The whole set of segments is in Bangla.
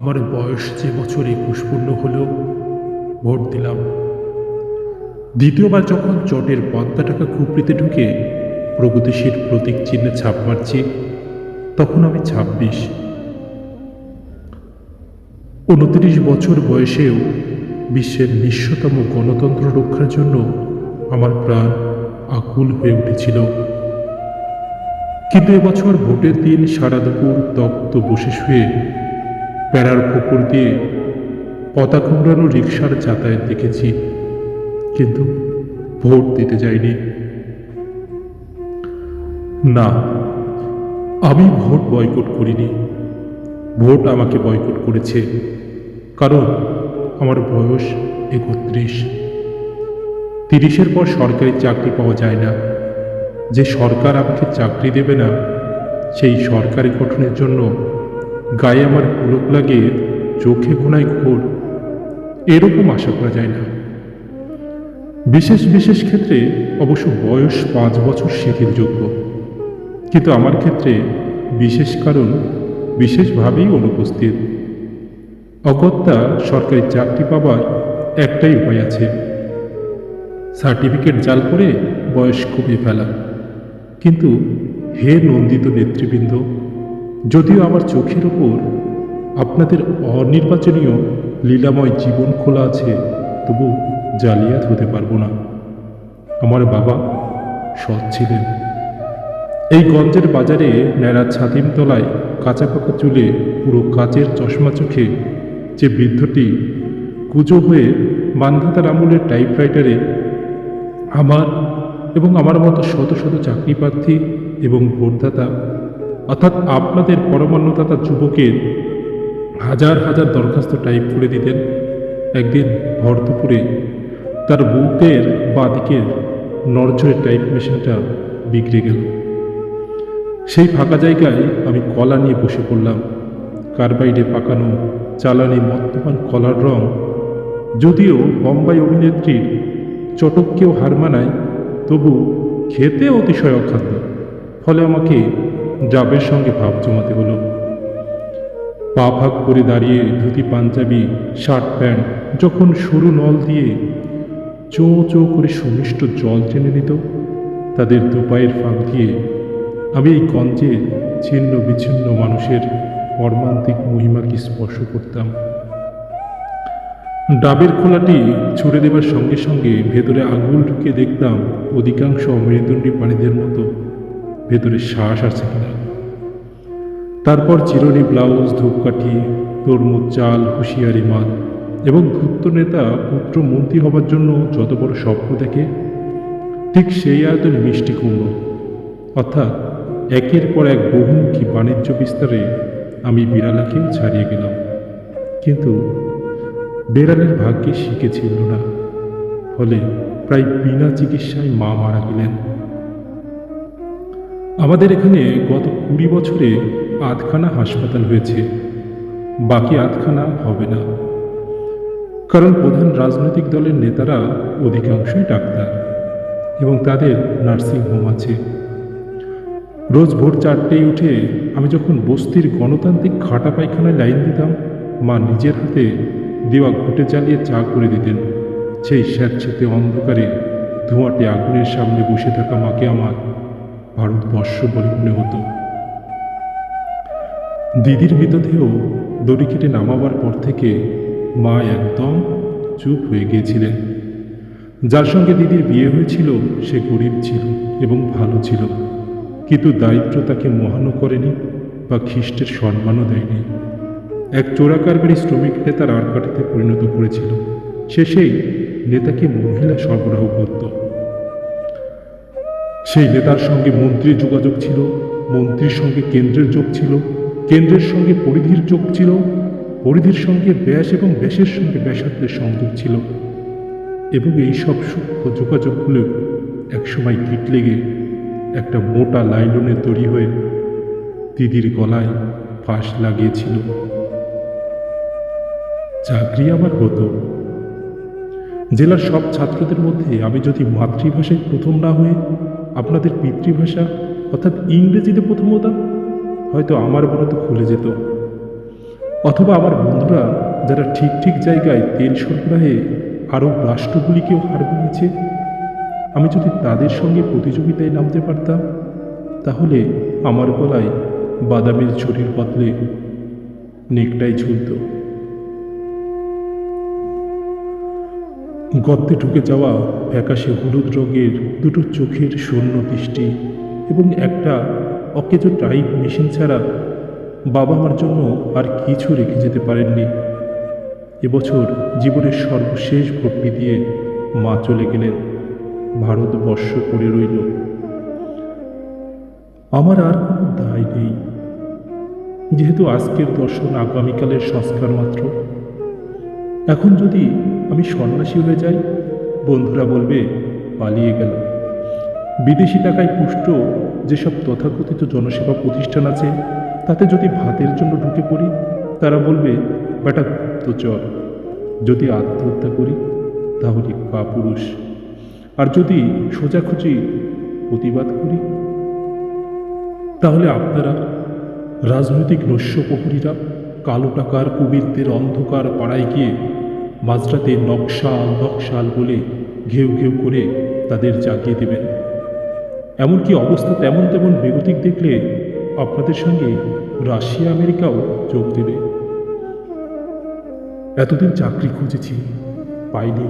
আমার বয়স যে বছর একুশ পূর্ণ হলো, ভোট দিলাম। দ্বিতীয়বার যখন চটের পদ্মা টাকা খুপড়িতে ঢুকে প্রগতিশীল প্রতীক চিহ্নে ছাপ মারছি, তখন আমি ছাব্বিশ। উনত্রিশ বছর বয়সেও বিশ্বের নিঃস্বতম গণতন্ত্র রক্ষার জন্য আমার প্রাণ আকুল হয়ে উঠেছিল। কিন্তু এবছর ভোটের দিন সারা দুপুর তপ্ত বসে শুয়ে প্যারার পুকুর দিয়ে পতাকা উড়ানো রিক্সার যাতায়াত দেখেছি, কিন্তু ভোট দিতে যাইনি। না, আমি ভোট বয়কট করিনি। ভোট আমাকে বয়কট করেছে, কারণ আমার বয়স একত্রিশ। তিরিশের পর সরকারি চাকরি পাওয়া যায় না। যে সরকার আমাকে চাকরি দেবে না, সেই সরকারি গঠনের জন্য গায়ে আমার পুলক লাগে চোখে ঘোনায় ঘোর, এরকম আশা করা যায় না। বিশেষ বিশেষ ক্ষেত্রে অবশ্য বয়স পাঁচ বছর শিথিলযোগ্য কিন্তু আমার ক্ষেত্রে বিশেষ কারণ বিশেষভাবেই অনুপস্থিত। অগত্যা সরকারি চাকরি পাবার একটাই উপায় আছে। সার্টিফিকেট জাল করে বয়স কমিয়ে ফেলা। কিন্তু হে নন্দিত নেতৃবৃন্দ যদিও আমার চোখের ওপর আপনাদের অনির্বাচনীয় লীলাময় জীবন খোলা আছে, তবু জালিয়াত হতে পারব না। আমার বাবা সৎ ছিলেন। এই গঞ্জের বাজারে ন্যাড়া ছাতিম তলায় কাঁচা পাকা চুলে পুরো কাচের চশমা চোখে যে বৃদ্ধটি কুজো হয়ে মান্ধাতার আমলের টাইপরাইটারে আমার এবং আমার মতো শত শত চাকরি প্রার্থী এবং ভোটদাতা অর্থাৎ আপনাদের পরমান্নদাতা যুবকের হাজার হাজার দরখাস্ত টাইপ করে দিতেন। একদিন ভর দুপুরে তার বুকের বা দিকের নরঝরে টাইপ মেশিনটা বিগড়ে গেল। সেই ফাঁকা জায়গায় আমি কলা নিয়ে বসে পড়লাম। কার্বাইডে পাকানো চালানি মদ্যপান কলার রং। যদিও বম্বাই অভিনেত্রীর চটককেও হার মানায়, তবু খেতে অতিশয় অখাদ্য। ফলে আমাকে ডাবের সঙ্গে ভাব জমাতে হলো। পা ফাঁক করে দাঁড়িয়ে ধুতি, পাঞ্জাবি, শার্ট, প্যান্ট যখন সরু নল দিয়ে চো চো করে সুমিষ্ট জল টেনে নিত, তাদের দুপায়ের ফাঁক দিয়ে আমি এই গঞ্জে ছিন্ন বিচ্ছিন্ন মানুষের মর্মান্তিক মহিমাকে স্পর্শ করতাম। ডাবের খোলাটি ছুড়ে দেবার সঙ্গে সঙ্গে ভেতরে আঙুল ঢুকে দেখতাম অধিকাংশ মেরুদণ্ডী প্রাণীদের মতো ভেতরে শ্বাস আছে কিনা? তারপর চিরনি ব্লাউজ, ধূপকাঠি, তরমুজ, চাল, হুঁশিয়ারি, মাল এবং ধূর্ত নেতা, পুত্র, মন্ত্রী হবার জন্য যত বড় স্বপ্ন দেখে, ঠিক সেই আয়তনে মিষ্টি কুমড়ো। অর্থাৎ একের পর এক বহুমুখী বাণিজ্য বিস্তারে আমি বিড়ালাকেও ছাড়িয়ে গেলাম। কিন্তু বেড়ালের ভাগ্যে শিখেছিল না ফলে প্রায় বিনা চিকিৎসায় মা মারা গেলেন। আমাদের এখানে গত কুড়ি বছরে আধখানা হাসপাতাল হয়েছে। বাকি আধখানা হবে না। কারণ প্রধান রাজনৈতিক দলের নেতারা অধিকাংশই ডাক্তার এবং তাদের নার্সিং হোম আছে। রোজ ভোর চারটেই উঠে আমি যখন বস্তির গণতান্ত্রিক খাটা পায়খানায় লাইন দিতাম, মা নিজের হাতে দেওয়া ঘুটে চালিয়ে চা করে দিতেন। সেই স্যাঁতছেতে অন্ধকারে ধোঁয়াটে আগুনের সামনে বসে থাকা মাকে আমার ভারতবর্ষ বলে মনে হতো। দিদির মৃতদেহ দড়ি কেটে নামাবার পর থেকে মা একদম চুপ হয়ে গিয়েছিলেন। যার সঙ্গে দিদির বিয়ে হয়েছিল, সে গরিব ছিল এবং ভালো ছিল, কিন্তু দারিদ্র তাকে মহানও করেনি বা খ্রিস্টের সম্মানও দেয়নি। এক চোরাকারবারি শ্রমিক নেতার আরকাটিতে পরিণত করেছিল। সেই নেতাকে মহিলা সরবরাহ করত। সেই নেতার সঙ্গে মন্ত্রীর যোগাযোগ ছিল, মন্ত্রীর সঙ্গে কেন্দ্রের যোগ ছিল, কেন্দ্রের সঙ্গে পরিধির যোগ ছিল, পরিধির সঙ্গে ব্যাস এবং ব্যাসের সঙ্গে ব্যাসার্ধের সংযোগ ছিল। এবং এই সব সূক্ষ্ম যোগাযোগগুলো একসময় কিট লেগে একটা মোটা লাইলনের তৈরি হয়ে দিদির গলায় ফাঁস লাগিয়েছিল। চাকরি আমার হতো। জেলার সব ছাত্রদের মধ্যে আমি যদি মাতৃভাষায় প্রথম না হয়ে আপনাদের পিতৃভাষা, অর্থাৎ ইংরেজিতে প্রথম হতাম হয়তো আমার বড় তো খুলে যেত। অথবা আমার বন্ধুরা যারা ঠিক ঠিক জায়গায় তেল সরবরাহে আরব রাষ্ট্রগুলিকেও হার মেনেছে আমি যদি তাদের সঙ্গে প্রতিযোগিতায় নামতে পারতাম, তাহলে আমার গলায় বাদামের ছড়ির বদলে নেকটাই ঝুলত। গর্তে ঢুকে যাওয়া ফ্যাকাশে হলুদ রঙের দুটো চোখের শূন্য দৃষ্টি এবং একটা অকেজো টাইপ মেশিন ছাড়া বাবা আমার জন্য আর কিছু রেখে যেতে পারেননি। এবছর জীবনের সর্বশেষ ভক্তি দিয়ে মা চলে গেলেন। ভারতবর্ষ পড়ে রইল। আমার আর কোনো দায় নেই। যেহেতু আজকের দর্শন আগামীকালের সংস্কার মাত্র। এখন যদি আমি সন্ন্যাসী হয়ে যাই, বন্ধুরা বলবে, পালিয়ে গেল। বিদেশি টাকায় পুষ্ট যেসব তথাকথিত জনসেবা প্রতিষ্ঠান আছে, তাতে যদি ভাতের জন্য ঢুকে পড়ি, তারা বলবে, বেটা চল যদি আত্মহত্যা করি, তাহলে কাপুরুষ। আর যদি সোজাখুচি প্রতিবাদ করি, তাহলে আপনারা, রাজনৈতিক নস্যপ্রহরীরা কালো টাকার কুবিরদের অন্ধকার পাড়ায় গিয়ে মাঝরাতে নকশাল নকশাল বলে ঘেউ ঘেউ করে তাদের জাগিয়ে দেবেন। এমনকি অবস্থা তেমন তেমন বেগতিক দেখলে আপনাদের সঙ্গে রাশিয়া, আমেরিকাও যোগ দেবে। এতদিন চাকরি খুঁজেছি, পাইনি।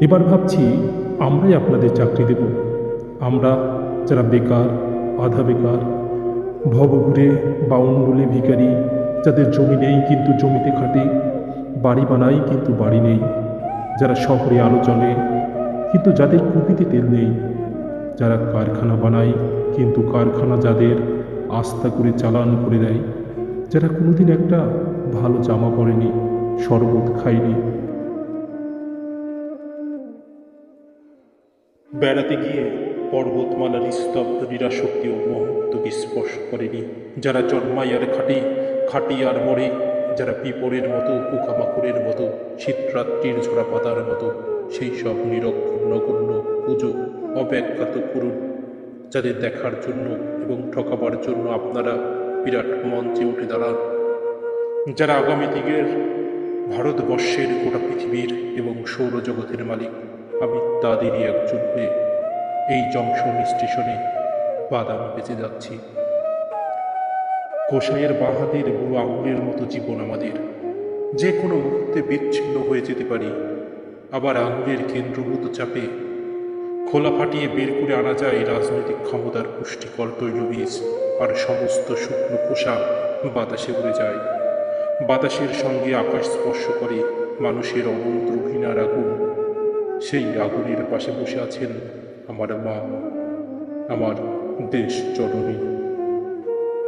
এবার ভাবছি আমরাই আপনাদের চাকরি দেব। আমরা যারা বেকার, আধা বেকার, ভবঘুরে, বাউন্ডুলে ভিখারি, যাদের জমি নেই কিন্তু জমিতে খাটে বাড়ি বানাই কিন্তু বাড়ি নেই। যারা শহরে আলো চলে কিন্তু যাদের কুপিতে তেল নেই। যারা কারখানা বানায়, কিন্তু কারখানা যাদের আস্থা করে চালান করে দেয়। যারা কোনোদিন একটা ভালো জামা পরেনি, শরবত খায়নি। বেড়াতে গিয়ে পর্বতমালার স্তব্ধ নিরাশক্তি ও মুহূর্তকে স্পর্শ করেনি। যারা জন্মায় আর খাটে, খাটি আর মরে যারা পিপরের মতো, পোকামাকড়ের মতো, শীতরাত্রির ঝরা পাতার মতো, সেই সব নিরক্ষর নগণ্য পুজো অব্যাখ্যাত করুন। যাদের দেখার জন্য এবং ঠকাবার জন্য আপনারা বিরাট মঞ্চে উঠে দাঁড়ান। যারা আগামী দিকের ভারতবর্ষের গোটা পৃথিবীর এবং সৌরজগতের মালিক, আমি তাদেরই একজন হয়ে এই জংশন স্টেশনে বাদাম বেঁচে যাচ্ছি। কোষাইয়ের বাহাদের বুড়ো আঙুলের মতো জীবন আমাদের। যে কোনো মুহূর্তে বিচ্ছিন্ন হয়ে যেতে পারি। আবার আঙুলের কেন্দ্রভূত চাপে খোলা ফাটিয়ে বের করে আনা যায় রাজনৈতিক ক্ষমতার পুষ্টিকর তৈলবীজ। আর সমস্ত শুকনো পোশাক বাতাসে উড়ে যায়। বাতাসের সঙ্গে আকাশ স্পর্শ করে মানুষের অনন্ত ঘৃণার আগুন। সেই আগুনের পাশে বসে আছেন আমার মা, আমার দেশ জননী।